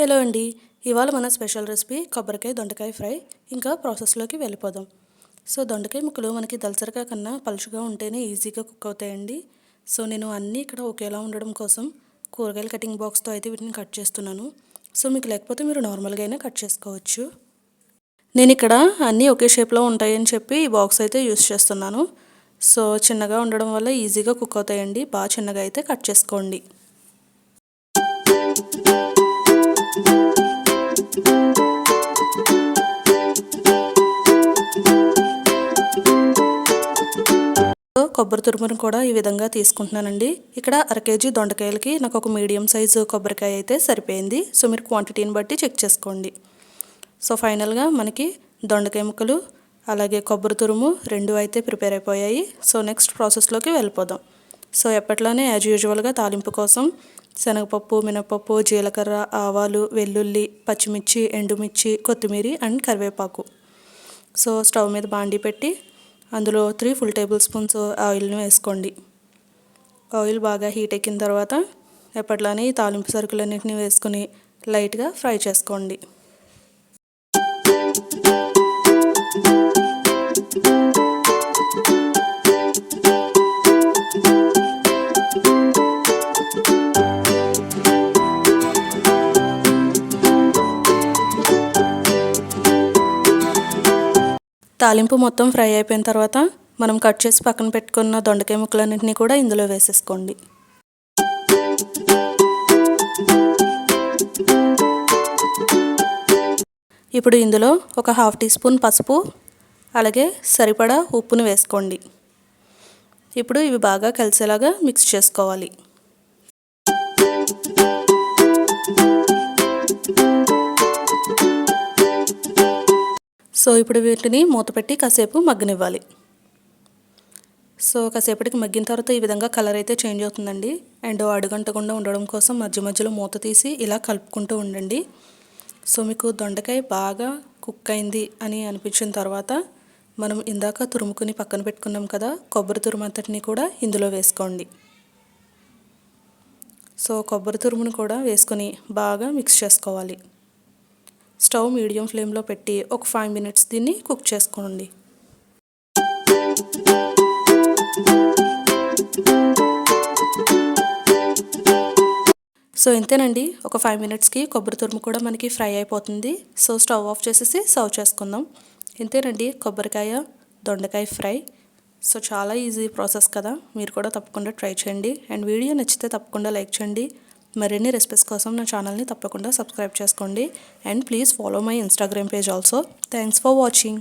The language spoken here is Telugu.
హలో అండి. ఇవాళ మన స్పెషల్ రెసిపీ కొబ్బరికాయ దొండకాయ ఫ్రై. ఇంకా ప్రాసెస్లోకి వెళ్ళిపోదాం. సో దొండకాయ ముక్కలు మనకి దలసరిగా కన్నా పలుచుగా ఉంటేనే ఈజీగా కుక్ అవుతాయండి. సో నేను అన్నీ ఇక్కడ ఒకేలా ఉండడం కోసం కూరగాయల కటింగ్ బాక్స్తో అయితే వీటిని కట్ చేస్తున్నాను. సో మీకు లేకపోతే మీరు నార్మల్గా అయినా కట్ చేసుకోవచ్చు. నేను ఇక్కడ అన్నీ ఒకే షేప్లో ఉంటాయని చెప్పి ఈ బాక్స్ అయితే యూస్ చేస్తున్నాను. సో చిన్నగా ఉండడం వల్ల ఈజీగా కుక్ అవుతాయండి. బాగా చిన్నగా అయితే కట్ చేసుకోండి. కొబ్బరి తురుమును కూడా ఈ విధంగా తీసుకుంటున్నానండి. ఇక్కడ అర కేజీ దొండకాయలకి నాకు ఒక మీడియం సైజు కొబ్బరికాయ అయితే సరిపోయింది. సో మీరు క్వాంటిటీని బట్టి చెక్ చేసుకోండి. సో ఫైనల్గా మనకి దొండకాయ ముక్కలు అలాగే కొబ్బరి తురుము రెండు అయితే ప్రిపేర్ అయిపోయాయి. సో నెక్స్ట్ ప్రాసెస్లోకి వెళ్ళిపోదాం. సో ఎప్పట్లోనే యాజ్ యూజువల్గా తాలింపు కోసం శనగపప్పు మినపప్పు జీలకర్ర ఆవాలు వెల్లుల్లి పచ్చిమిర్చి ఎండుమిర్చి కొత్తిమీర అండ్ కరివేపాకు. సో స్టవ్ మీద బాండి పెట్టి అందులో త్రీ ఫుల్ టేబుల్ స్పూన్స్ ఆయిల్ని వేసుకోండి. ఆయిల్ బాగా హీట్ ఎక్కిన తర్వాత ఎప్పట్లానే ఈ తాలింపు సరుకులన్నింటినీ వేసుకొని లైట్గా ఫ్రై చేసుకోండి. తాలింపు మొత్తం ఫ్రై అయిపోయిన తర్వాత మనం కట్ చేసి పక్కన పెట్టుకున్న దొండకాయ ముక్కలన్నింటినీ కూడా ఇందులో వేసేసుకోండి. ఇప్పుడు ఇందులో ఒక హాఫ్ టీ స్పూన్ పసుపు అలాగే సరిపడా ఉప్పును వేసుకోండి. ఇప్పుడు ఇవి బాగా కలిసేలాగా మిక్స్ చేసుకోవాలి. సో ఇప్పుడు వీటిని మూత పెట్టి కాసేపు మగ్గనివ్వాలి. సో కాసేపటికి మగ్గిన తర్వాత ఈ విధంగా కలర్ అయితే చేంజ్ అవుతుందండి. అండ్ అడుగంటకుండా ఉండడం కోసం మధ్య మధ్యలో మూత తీసి ఇలా కలుపుకుంటూ ఉండండి. సో మీకు దొండకాయ బాగా కుక్ అయింది అని అనిపించిన తర్వాత మనం ఇందాక తురుముకుని పక్కన పెట్టుకున్నాం కదా కొబ్బరి తురుము అంతటిని కూడా ఇందులో వేసుకోండి. సో కొబ్బరి తురుమును కూడా వేసుకొని బాగా మిక్స్ చేసుకోవాలి. స్టవ్ మీడియం ఫ్లేమ్లో పెట్టి ఒక ఫైవ్ మినిట్స్ దీన్ని కుక్ చేసుకోండి. సో ఇంతేనండి. ఒక ఫైవ్ మినిట్స్కి కొబ్బరి తురుము కూడా మనకి ఫ్రై అయిపోతుంది. సో స్టవ్ ఆఫ్ చేసేసి సర్వ్ చేసుకుందాం. ఇంతేనండి. కొబ్బరికాయ దొండకాయ ఫ్రై. సో చాలా ఈజీ ప్రాసెస్ కదా. మీరు కూడా తప్పకుండా ట్రై చేయండి. అండ్ వీడియో నచ్చితే తప్పకుండా లైక్ చేయండి. మరిన్ని రెసిపీస్ కోసం నా ఛానల్ని తప్పకుండా సబ్స్క్రైబ్ చేసుకోండి. And please follow my Instagram page also. Thanks for watching.